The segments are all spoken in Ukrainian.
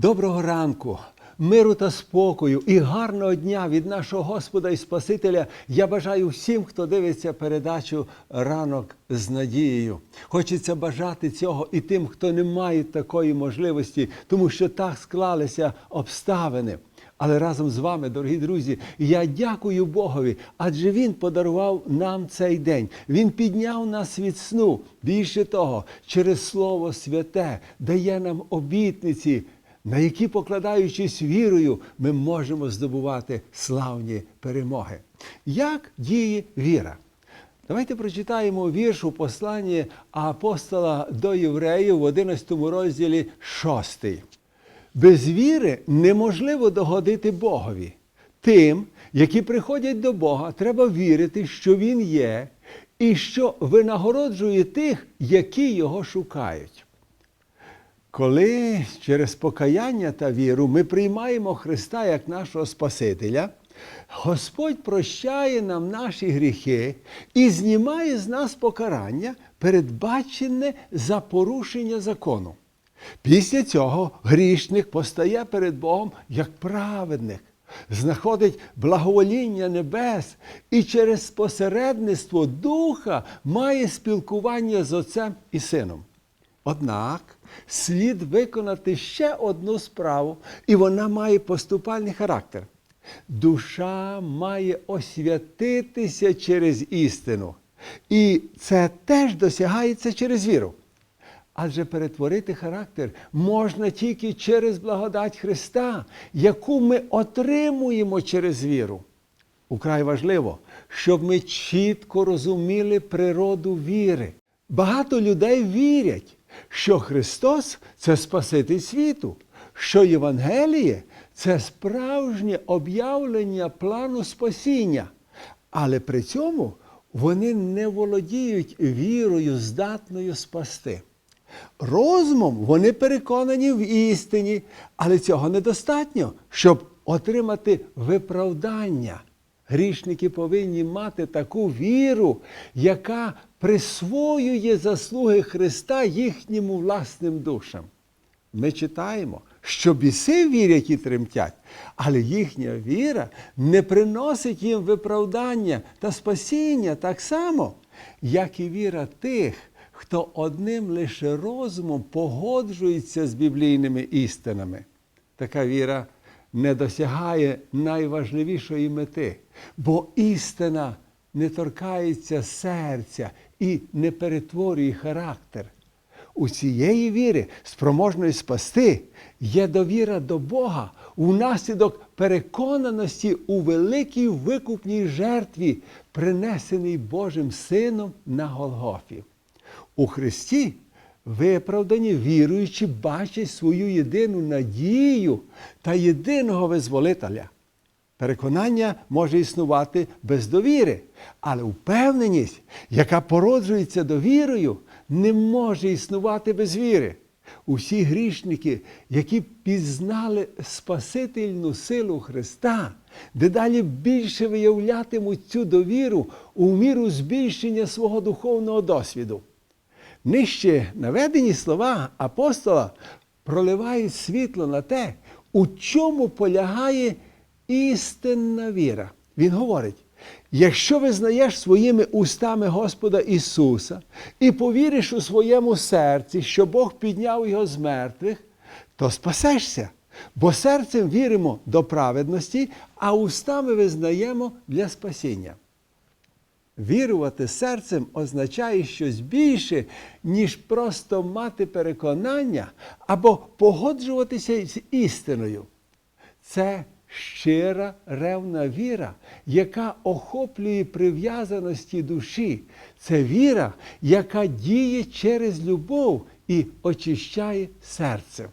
Доброго ранку, миру та спокою і гарного дня від нашого Господа і Спасителя. Я бажаю всім, хто дивиться передачу ранок з надією. Хочеться бажати цього і тим, хто не має такої можливості, тому що так склалися обставини. Але разом з вами, дорогі друзі, я дякую Богові, адже Він подарував нам цей день. Він підняв нас від сну. Більше того, через Слово Святе дає нам обітниці, на які, покладаючись вірою, ми можемо здобувати славні перемоги. Як діє віра? Давайте прочитаємо вірш у посланні апостола до євреїв в 11 розділі 6. Без віри неможливо догодити Богові. Тим, які приходять до Бога, треба вірити, що Він є, і що винагороджує тих, які його шукають. Коли через покаяння та віру ми приймаємо Христа як нашого Спасителя, Господь прощає нам наші гріхи і знімає з нас покарання, передбачене за порушення закону. Після цього грішник постає перед Богом як праведник, знаходить благовоління небес і через посередництво Духа має спілкування з Отцем і Сином. Однак слід виконати ще одну справу, і вона має поступальний характер. Душа має освятитися через істину. І це теж досягається через віру. Адже перетворити характер можна тільки через благодать Христа, яку ми отримуємо через віру. Украй важливо, щоб ми чітко розуміли природу віри. Багато людей вірять, що Христос це Спаситель світу, що Євангеліє це справжнє об'явлення плану спасіння. Але при цьому вони не володіють вірою, здатною спасти. Розумом вони переконані в істині, але цього недостатньо, щоб отримати виправдання. Грішники повинні мати таку віру, яка присвоює заслуги Христа їхнім власним душам. Ми читаємо, що біси вірять і тремтять, але їхня віра не приносить їм виправдання та спасіння так само, як і віра тих, хто одним лише розумом погоджується з біблійними істинами. Така віра не досягає найважливішої мети, бо істина не торкається серця і не перетворює характер. У цієї віри, спроможної спасти, є довіра до Бога унаслідок переконаності у великій викупній жертві, принесеній Божим Сином на Голгофі. У Христі виправдані віруючі бачать свою єдину надію та єдиного визволителя. Переконання може існувати без довіри, але впевненість, яка породжується довірою, не може існувати без віри. Усі грішники, які пізнали Спасительну силу Христа, дедалі більше виявлятимуть цю довіру у міру збільшення свого духовного досвіду. Нижче наведені слова апостола проливають світло на те, у чому полягає істинна віра. Він говорить: якщо визнаєш своїми устами Господа Ісуса і повіриш у своєму серці, що Бог підняв його з мертвих, то спасешся. Бо серцем віримо до праведності, а устами визнаємо для спасіння. Вірувати серцем означає щось більше, ніж просто мати переконання або погоджуватися з істиною. Це щира ревна віра, яка охоплює прив'язаності душі. Це віра, яка діє через любов і очищає серце.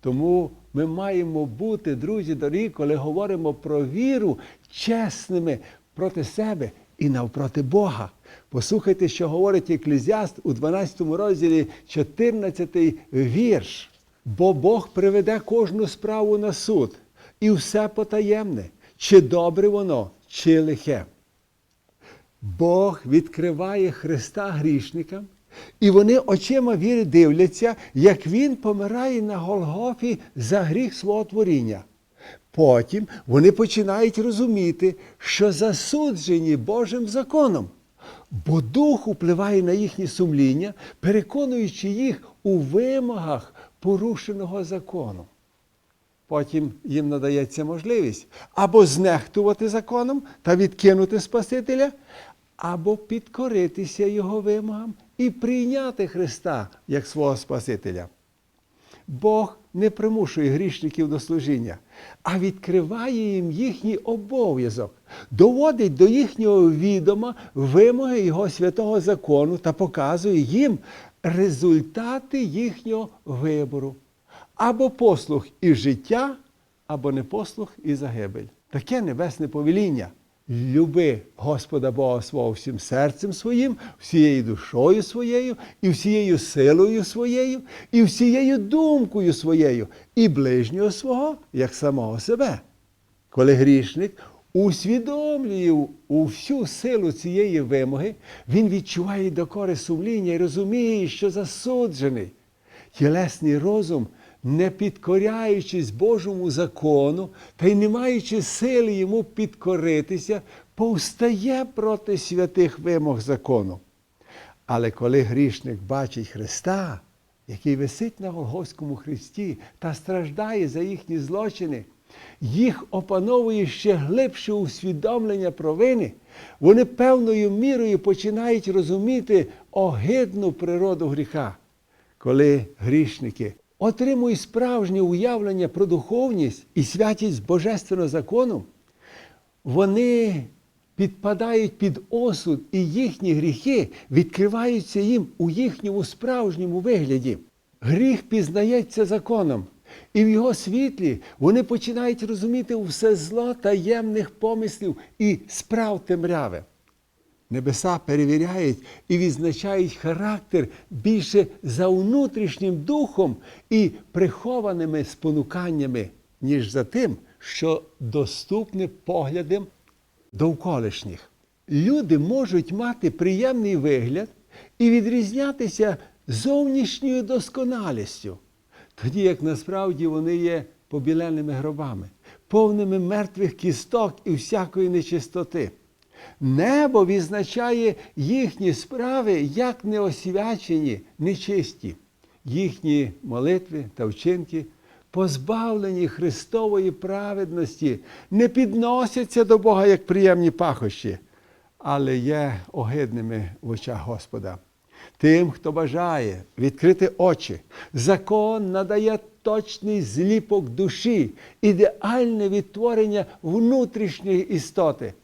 Тому ми маємо бути, друзі дорогі, коли говоримо про віру, чесними проти себе і навпроти Бога. Послухайте, що говорить Еклезіаст у 12 розділі 14 вірш. Бо Бог приведе кожну справу на суд, і все потаємне, чи добре воно, чи лихе. Бог відкриває Христа грішникам І вони очима віри дивляться, як він помирає на Голгофі за гріх свого творіння. Потім вони починають розуміти, що засуджені Божим законом, бо дух впливає на їхнє сумління, переконуючи їх у вимогах порушеного закону. Потім їм надається можливість або знехтувати законом та відкинути Спасителя, або підкоритися Його вимогам і прийняти Христа як свого Спасителя. Бог не примушує грішників до служіння, а відкриває їм їхній обов'язок, доводить до їхнього відома вимоги Його святого закону та показує їм результати їхнього вибору. Або послух і життя, або непослух і загибель. Таке небесне повеління. Люби Господа Бога свого всім серцем своїм, всією душою своєю, і всією силою своєю, і всією думкою своєю, і ближнього свого, як самого себе. Коли грішник усвідомлює у всю силу цієї вимоги, він відчуває докори сумління і розуміє, що засуджений. Тілесний розум, не підкоряючись Божому закону та й не маючи сили йому підкоритися, повстає проти святих вимог закону. Але коли грішник бачить Христа, який висить на Голгофському хресті та страждає за їхні злочини, їх опановує ще глибше усвідомлення провини, вони певною мірою починають розуміти огидну природу гріха. Коли грішники отримують справжнє уявлення про духовність і святість Божественного закону, вони підпадають під осуд, і їхні гріхи відкриваються їм у їхньому справжньому вигляді. Гріх пізнається законом, і в його світлі вони починають розуміти все зло таємних помислів і справ темряви. Небеса перевіряють і відзначають характер більше за внутрішнім духом і прихованими спонуканнями, ніж за тим, що доступне поглядам довколишніх. Люди можуть мати приємний вигляд і відрізнятися зовнішньою досконалістю, тоді як насправді вони є побіленими гробами, повними мертвих кісток і всякої нечистоти. Небо відзначає їхні справи як неосвячені, нечисті. Їхні молитви та вчинки, позбавлені Христової праведності, не підносяться до Бога як приємні пахощі, але є огидними в очах Господа. Тим, хто бажає відкрити очі, закон надає точний зліпок душі, ідеальне відтворення внутрішньої істоти.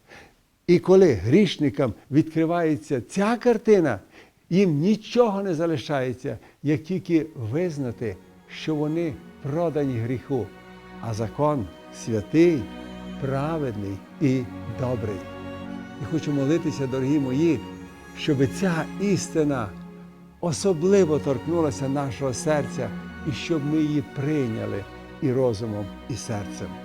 І коли грішникам відкривається ця картина, їм нічого не залишається, як тільки визнати, що вони продані гріху, а закон святий, праведний і добрий. І хочу молитися, дорогі мої, щоб ця істина особливо торкнулася нашого серця, і щоб ми її прийняли і розумом, і серцем.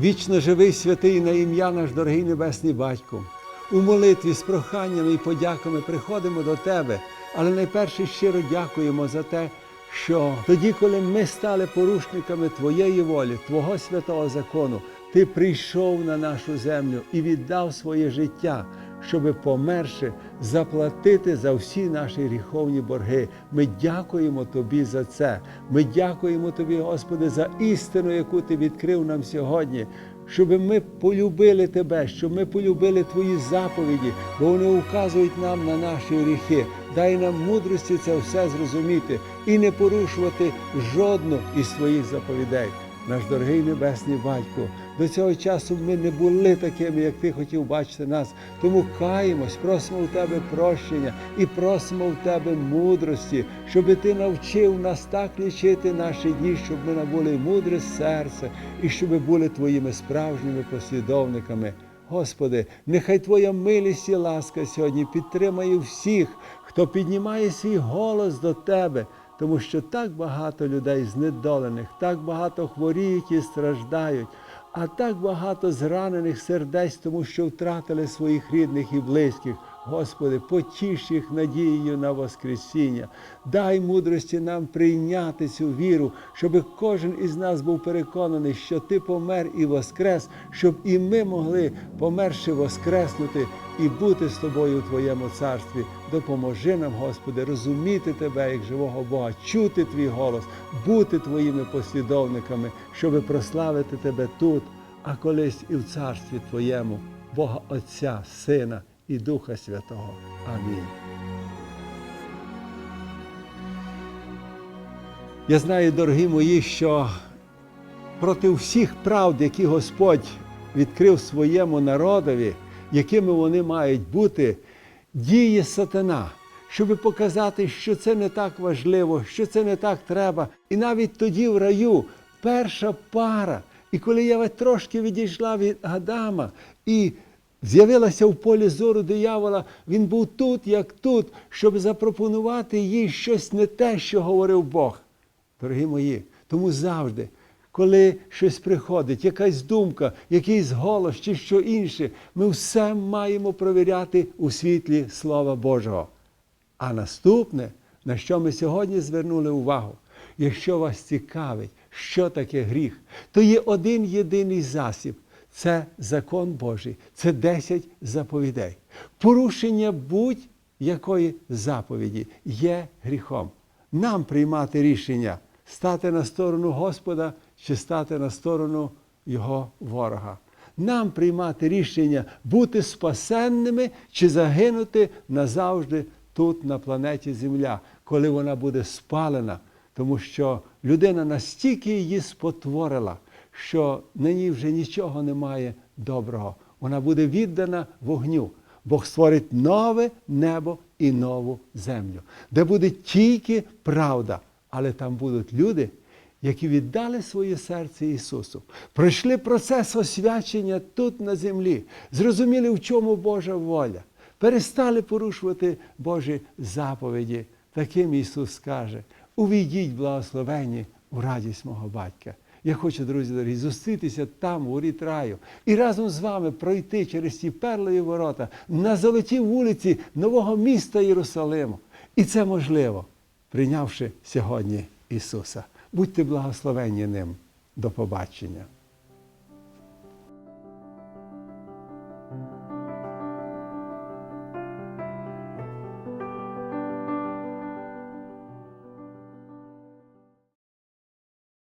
Вічно живий святий на ім'я наш дорогий Небесний Батько. У молитві з проханнями і подяками приходимо до Тебе, але найперше щиро дякуємо за те, що тоді, коли ми стали порушниками Твоєї волі, Твого святого закону, Ти прийшов на нашу землю і віддав своє життя, щоби померши, заплатити за всі наші гріховні борги. Ми дякуємо Тобі за це. Ми дякуємо Тобі, Господи, за істину, яку Ти відкрив нам сьогодні. Щоб ми полюбили Тебе, щоб ми полюбили Твої заповіді, бо вони указують нам на наші гріхи. Дай нам мудрості це все зрозуміти і не порушувати жодну із Твоїх заповідей. Наш дорогий Небесний Батько, до цього часу ми не були такими, як Ти хотів бачити нас. Тому каємось, просимо в Тебе прощення і просимо в Тебе мудрості, щоб Ти навчив нас так лічити наші дні, щоб ми набули мудре серце і щоб були Твоїми справжніми послідовниками. Господи, нехай Твоя милість і ласка сьогодні підтримає всіх, хто піднімає свій голос до Тебе тому що так багато людей знедолених, так багато хворіють і страждають. а так багато зранених сердець, тому що втратили своїх рідних і близьких. Господи, потіш їх надією на Воскресіння. Дай мудрості нам прийняти цю віру, щоб кожен із нас був переконаний, що Ти помер і воскрес, щоб і ми могли, померши, воскреснути і бути з тобою у Твоєму царстві. Допоможи нам, Господи, розуміти Тебе як живого Бога, чути Твій голос, бути Твоїми послідовниками, щоб прославити Тебе тут, а колись і в царстві Твоєму, Бога Отця, Сина і Духа Святого. Амінь. Я знаю, дорогі мої, що проти всіх правд, які Господь відкрив своєму народові, якими вони мають бути, діє сатана, щоб показати, що це не так важливо, що це не так треба. І навіть тоді в раю перша пара, і коли я трошки відійшла від Адама і з'явилася в полі зору диявола, він був тут, як тут, щоб запропонувати їй щось не те, що говорив Бог. Дорогі мої, тому завжди, коли щось приходить, якась думка, якийсь голос чи що інше, ми все маємо провіряти у світлі Слова Божого. А наступне, на що ми сьогодні звернули увагу, якщо вас цікавить, що таке гріх, то є один єдиний засіб це закон Божий, це 10 заповідей. Порушення будь-якої заповіді є гріхом. Нам приймати рішення стати на сторону Господа чи стати на сторону Його ворога. Нам приймати рішення бути спасенними чи загинути назавжди тут, на планеті Земля, коли вона буде спалена, тому що людина настільки її спотворила, що на ній вже нічого немає доброго. Вона буде віддана вогню. Бог створить нове небо і нову землю, де буде тільки правда, але там будуть люди, які віддали своє серце Ісусу, пройшли процес освячення тут на землі, зрозуміли, в чому Божа воля, перестали порушувати Божі заповіді. Таким Ісус скаже: увійдіть благословенні у радість мого батька. Я хочу, друзі дорогі, зустрітися там, у рід раю, і разом з вами пройти через ці перлові ворота на золотій вулиці нового міста Єрусалиму. І це можливо, прийнявши сьогодні Ісуса. Будьте благословенні ним. До побачення.